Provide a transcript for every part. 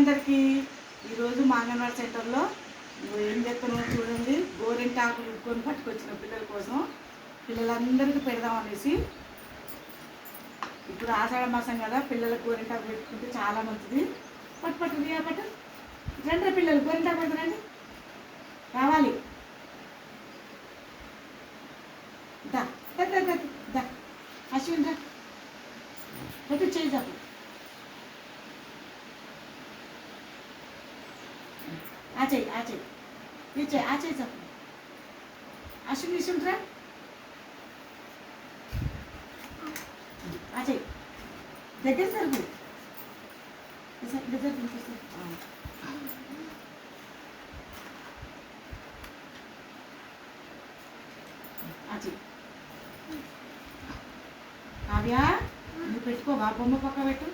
అందరికీ ఈరోజు మా అంగన్వాడీ సెంటర్లో ఏం చెప్తున్నావు చూడండి. గోరింటాకులు రుక్కొని పట్టుకొచ్చిన పిల్లల కోసం. పిల్లలందరికీ పెడదాం అనేసి. ఇప్పుడు ఆషాఢ మాసం కదా పిల్లలకు గోరింటాకు పెట్టుకుంటే చాలా మంచిది. పట్టు పట్టు పట్టు. రెండు పిల్లలు గోరింటాకు పెడతారండి. రావాలి. దా దా దా దా దా. అశ్విన్ రా చేయి చాపు ఆ చెయ్యి ఆ చెయ్యి ఈ చెయ్యి ఆ చెయ్యి చాపు అశ్విన్ ఇసుంట్రా ఆ చెయ్యి దగ్గర సరుకు దగ్గర తినిపిస్తుంది ఆ చెయ్యి కావ్య నువ్వు పెట్టుకోవా బొమ్మ పక్క పెట్టు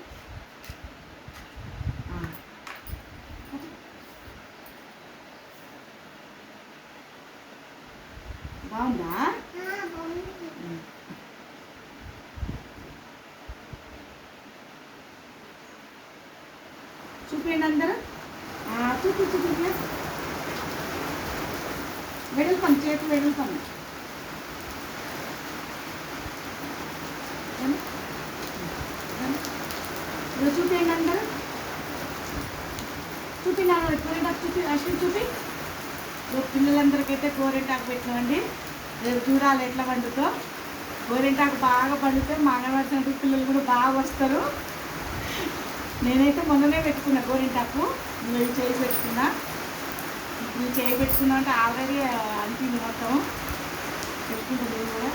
బాగుందా. చూపించండి అందరూ చూపి చూపి వెడల్పం చేతి వెడల్పం ఏమి? ఏమి? ఇదిగో చూపించండి అందరూ చూపి నా చూపి అశ్విన్ చూపి పిల్లలందరికైతే గోరింటాకు పెట్టినామండి. రేపు చూడాలి ఎట్లా పండుతో. గోరింటాకు బాగా పండితే మా అంగన్వాడీ పిల్లలు కూడా బాగా వస్తారు. నేనైతే మొన్ననే పెట్టుకున్నా గోరింటాకు. నువ్వు చేయి పెట్టుకున్నా. నువ్వు చేయి పెట్టుకున్నా అంటే ఆల్రెడీ అంటింది మొత్తం. పెట్టుకుంటుంది కూడా.